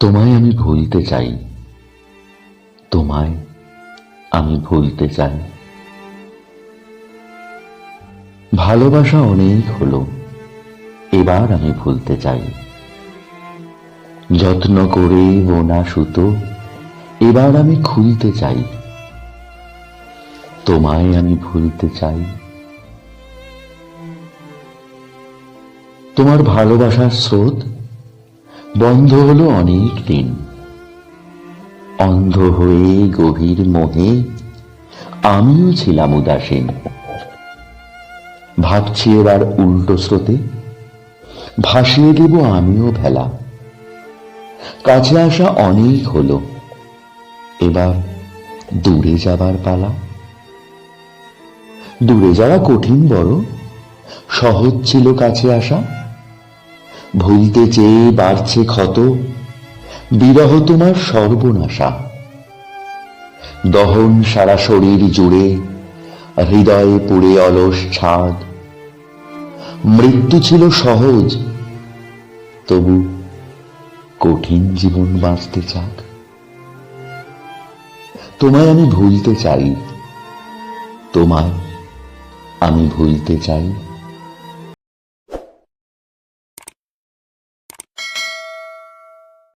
তোমায় আমি ভুলতে চাই। তোমায় আমি ভুলতে চাই। ভালোবাসা অনেক হলো, এবার আমি ভুলতে চাই। যত্ন করে বোনা সুতো, এবার আমি খুলতে চাই। তোমায় আমি ভুলতে চাই। তোমার ভালোবাসার স্রোত বন্ধ হলো অনেক দিন। অন্ধ হয়ে গভীর মোহে আমিও ছিলাম উদাসীন। ভাবছি এবার উল্টো স্রোতে, ভাসিয়ে দেব আমিও ভেলা। কাছে আসা অনেক হলো, এবার দূরে যাবার পালা। দূরে যাওয়া কঠিন বড়, সহজ ছিল কাছে আসা। ভুলতে চেয়ে বাড়ছে ক্ষত, বিরহ তোমার সর্বনাশা। দহন সারা শরীর জুড়ে, হৃদয়ে পুড়ে অলস ছাদ। মৃত্যু ছিল সহজ, তবু কঠিন জীবন বাঁচতে চাক। তোমায় আমি ভুলতে চাই, তোমায় আমি ভুলতে চাই।